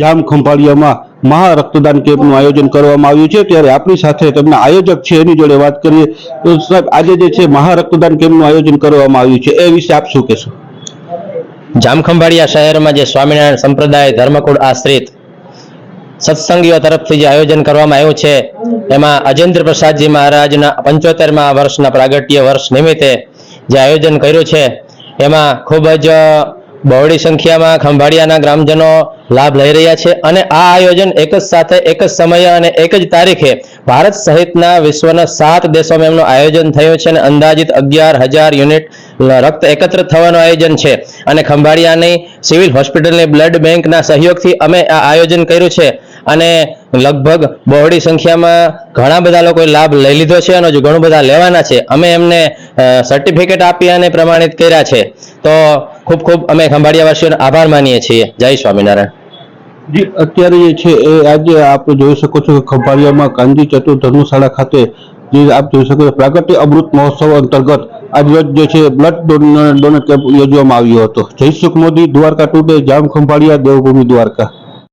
જામ ખંભાળિયામાં મહા રક્તદાન કેમ્પનું આયોજન કરવામાં આવ્યું છે. ત્યારે આપણી સાથે તેમના આયોજક છે, એની જોડે વાત કરીએ. તો સાહેબ, આજે જે છે, મહા રક્તદાન કેમ્પનું આયોજન કરવામાં આવ્યું છે. એ વિશે આપ શું કહેશો? જામખંભાળિયા શહેરમાં જે સ્વામિનારાયણ સંપ્રદાય ધર્મકુળ આશ્રિત સત્સંગીઓ તરફથી જે આયોજન કરવામાં આવ્યું છે, એમાં અજેન્દ્ર પ્રસાદજી મહારાજના પંચોતેરમા વર્ષના પ્રાગટ્ય વર્ષ નિમિત્તે જે આયોજન કર્યું છે, એમાં ખૂબ જ બહોળી સંખ્યામાં ખંભાળિયાના ગ્રામજનો લાભ લઈ રહ્યા છે અને આ આયોજન એક જ સાથે એક જ સમયે અને એક જ તારીખે ભારત સહિતના વિશ્વના સાત દેશોમાં એમનું આયોજન થયું છે અને અંદાજિત અગિયાર હજાર યુનિટ રક્ત એકત્ર થવાનું આયોજન છે. અને ખંભાળિયાની સિવિલ હોસ્પિટલની બ્લડ બેંકના સહયોગથી અમે આ આયોજન કર્યું છે. અને લગભગ બહોળી સંખ્યામાં ઘણા બધા લોકોએ લાભ લઈ લીધો છે અને હજુ ઘણું બધા લેવાના છે. અમે એમને સર્ટિફિકેટ આપી અને પ્રમાણિત કર્યા છે. તો ખૂબ ખૂબ અમે ખંભાળિયાવાસીઓનો આભાર માનીએ છીએ. જય સ્વામિનારાયણ. જી, અત્યારે જે છે એ આજે આપ જોઈ શકો છો કે ખંભાળિયામાં ગાંધી ચતુર ધર્મશાળા ખાતે જે આપ જોઈ શકો છો પ્રાગટ્ય અમૃત મહોત્સવ અંતર્ગત આજ રોજ જે છે બ્લડ ડોનર કેમ્પ યોજવામાં આવ્યો હતો. જયસુખ મોદી, દ્વારકા ટુડે, જામ ખંભાળિયા, દેવભૂમિ દ્વારકા.